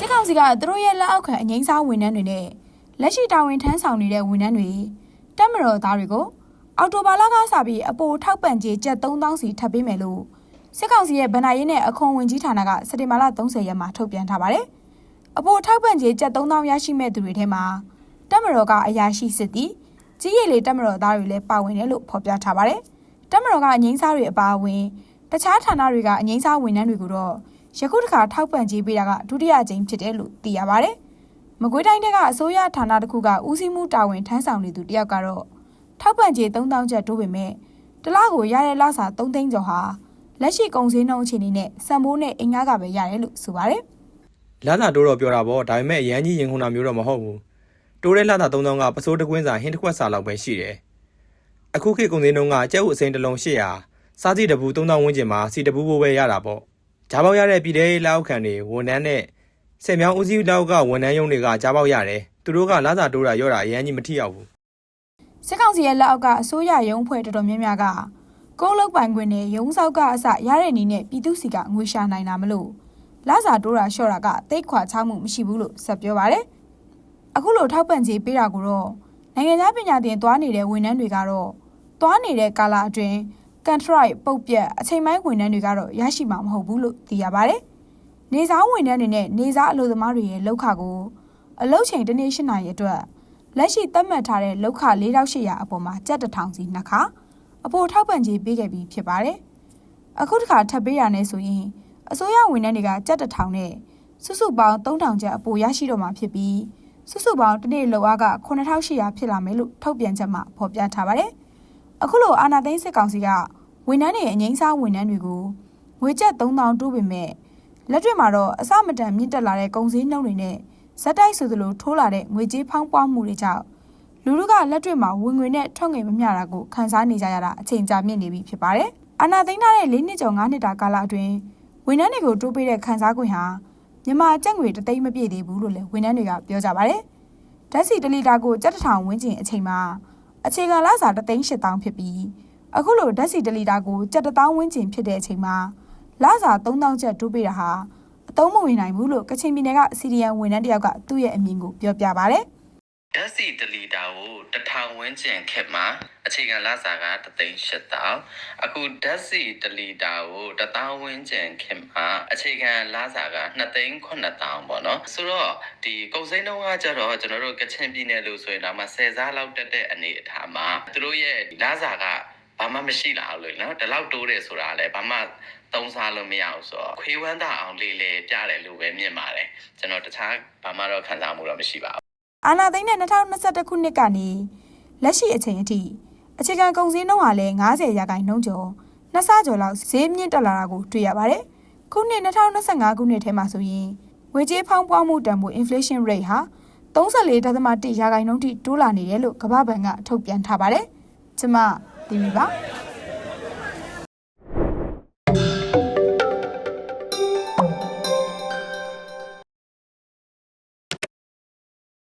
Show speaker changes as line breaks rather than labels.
စစ်ကောင်စီကသူတို့ရဲ့လက်အောက်ခံအငိမ့်စားဝန်ထမ်းတွေနဲ့လက်ရှိတာဝန်ထမ်းဆောင်နေတဲ့ဝန်ထမ်းတွေတက်မတော်သားတွေကိုအော်တိုဘာလကစပြီးအပိုထောက်ပံ့ကြေးကျပ်3000စီထပ်ပေးမယ်လို့စစ်ကောင်စီရဲ့ဗဏ္ဍာရေးနဲ့အခွန်ဝင်ကြီးဌာနကစက်တင်ဘာလ30ရက်မှာထုတ်ပြန်ထားပါတယ်။အပိုထောက်ပံ့ကြေးကျပ်3000ရရှိမဲ့သူတွေထဲမှာတက်မတော်ကအရာရှိစစ်သည်ကြီးရည်လေတက်မတော်သားတွေလည်းပါဝင်တယ်လို့ဖော်ပြထားပါတယ်။တက်မတော်ကအငိမ့်စားတွေအပါအဝင်တခြားဌာနတွေကအငိမ့်စားဝန်ထမ်းတွေကိုတော့ ယခုတစ်ခါထောက်ပံ့ကြေးပေးတာကဒုတိယကြိမ်ဖြစ်တယ်လို့သိရပါဗျ။မကွေးတိုင်းထဲကအစိုးရဌာနတစ်ခုကဦးစီးမှုတာဝန်ထမ်းဆောင်နေသူတယောက်ကတော့ထောက်ပံ့ကြေး3000ကျပ်တိုးပေမဲ့တစ်လကိုရတဲ့လစာ3သိန်းကျော်ဟာလက်ရှိကုန်စည်နှုန်းအခြေအနေနဲ့စံမိုးနဲ့အင်္ဂါကပဲရတယ်လို့ဆိုပါတယ်
လာသာတိုးတော့ပြောတာပေါ့ဒါပေမဲ့အရန်ကြီးရင်ခုန်တာမျိုးတော့မဟုတ်ဘူးတိုးတဲ့လာသာ3000ကပစိုးတကွင်းစာဟင်းတစ်ခွက်စာလောက်ပဲရှိတယ်အခုခေတ်ကုန်စည်နှုန်းကကျပ်ဥအစိမ်းတစ်လုံး800စားစီတပူ3000ဝန်းကျင်မှာစီတပူဘိုးပဲရတာပေါ့ ဂျားပေါက်ရတဲ့ပြည်ထောင်လောက်ခံတွေဝန်ထမ်းနဲ့ဆယ်မြောင်းဦးစီးလောက်ကဝန်ထမ်းရုံးတွေကဂျားပေါက်ရတယ်သူတို့ကလာသာတိုးတာရောတာအရန်ကြီးမထိရောက်ဘူး။
စစ်ကောင်စီရဲ့လက်အောက်ကအစိုးရရုံးဖွဲ့တော်တော်များများကကိုယ်လုတ်ပိုင်ခွင့်နဲ့ရုံးဆောက်ကအစရတဲ့နေနဲ့ပြည်သူစီကငွေရှာနိုင်တာမလို့လစာတိုးတာလျှော့တာကတိတ်ခွာချမှုမရှိဘူးလို့ဆက်ပြောပါတယ်။အခုလိုထောက်ပံ့ကြေးပေးတာကိုတော့နိုင်ငံသားပညာသင်သွားနေတဲ့ဝန်ထမ်းတွေကတော့သွားနေတဲ့ကာလအတွင်း ကန်ထရိုက်ပုတ်ပြက်အချိန်ပိုင်းဝန်ထမ်းတွေကတော့ရရှိမှာမဟုတ်ဘူးလို့သိရပါတယ်။နေစားဝန်ထမ်းတွေနဲ့နေစားအလုပ်သမားတွေရဲ့လောက်ခကိုအလုပ်ချိန်တစ်နေ့၈နာရီအတွက်လက်ရှိသတ်မှတ်ထားတဲ့လောက်ခ4800အပေါ်မှာကြက်တစ်ထောင်စီနှစ်ခါအပေါ်ထောက်ပံ့ကြေးပေးခဲ့ပြီးဖြစ်ပါတယ်။အခုတစ်ခါထပ်ပေးရနေဆိုရင်အစိုးရဝန်ထမ်းတွေကကြက်တစ်ထောင်နဲ့စုစုပေါင်း3000ကျပ်အပေါ်ရရှိတော့မှာဖြစ်ပြီးစုစုပေါင်းတစ်နေ့လောက်အားက9800ဖြစ်လာမယ်လို့ထုတ်ပြန်ချက်မှာဖော်ပြထားပါတယ်။အခုလိုအာနာသိန်းစစ်ကောင်စီက ဝန်ထမ်းတွေအငိမ့်စားဝန်ထမ်းတွေကိုငွေကျပ်3000တိုးပေမဲ့လက်တွေ့မှာတော့အစမတန်မြင့်တက်လာတဲ့ကုန်စည်နှုန်းတွေနဲ့ဇက်တိုက်ဆိုသလိုထိုးလာတဲ့ငွေကြေးဖောင်းပွားမှုတွေကြောင့်လူလူကလက်တွေ့မှာဝင်ငွေနဲ့ထွက်ငွေမမျှတာကိုခံစားနေကြရတာအချိန်ကြာမြင့်နေပြီဖြစ်ပါတယ်။အာနာသိန်းထားတဲ့၄နှစ်ကျော်၅နှစ်တာကာလအတွင်းဝန်ထမ်းတွေကိုတိုးပေးတဲ့ခံစား권ဟာမြန်မာကျပ်ငွေတသိန်းမပြည့်သေးဘူးလို့လည်းဝန်ထမ်းတွေကပြောကြပါတယ်။ဓာတ်ဆီ1လီတာကိုကြက်တစ်ထောင်ဝန်းကျင်အချိန်မှာအခြေခံလစာ3,800ဖြစ်ပြီး အခုလိုဓာတ်ဆီ1လီတာကိုကြက်တစ်သောင်းဝန်းကျင်ဖြစ်တဲ့အချိန်မှာလစာ3,000ကျပ်တိုးပေးတာဟာအသုံးမဝင်နိုင်ဘူးလို့ကချင်ပြည်နယ်ကစီဒီယန်ဝန်ထမ်းတယောက်ကသူ့ရဲ့အမြင်ကိုပြောပြပါဗျ။
ဓာတ်ဆီ1လီတာကိုတစ်ထောင်ဝန်းကျင်ခက်မှာအခြေခံလစာက3,800အခုဓာတ်ဆီ1လီတာကို1000ဝန်းကျင်ခက်မှာအခြေခံလစာက2,900ပေါ့နော်ဆိုတော့ဒီကုန်စိမ်းနှုန်းကကြတော့ကျွန်တော်တို့ကချင်ပြည်နယ်လို့ဆိုရင်ဒါမှ10စားလောက်တက်တဲ့အနေအထားမှာသူတို့ရဲ့လစာကဘာ မှမရှိလာဘူးလို့နော်ဒီလောက်တိုးတယ်ဆိုတာလည်းဘာမှသုံးစားလို့မရဘူးဆိုတော့ခွေးဝမ်းသာအောင်လေးလေးပြတယ်လို့ပဲမြင်ပါတယ်ကျွန်တော်တခြားဘာမှတော့ခံစားမှုတော့မရှိပါဘူး
အာနာသိန်းနဲ့2021ခုနှစ်ကနေလက်ရှိအချိန်အထိအခြေခံကုန်စည်နှုန်းဟာလည်း90ရာခိုင်နှုန်းကျော်နှစ်ဆကျော်လောက်ဈေးမြင့်တက်လာတာကိုတွေ့ရပါတယ်။ခုနှစ်2025ခုနှစ်ထဲမှာဆိုရင်ငွေကြေးဖောင်းပွားမှုတန်ဖိုး inflation rate ဟာ34.1ရာခိုင်နှုန်းထိတိုးလာနေတယ်လို့ကမ္ဘာ့ဘဏ်ကထုတ်ပြန်ထားပါတယ်။ကျွန်မ တီဗီပါ။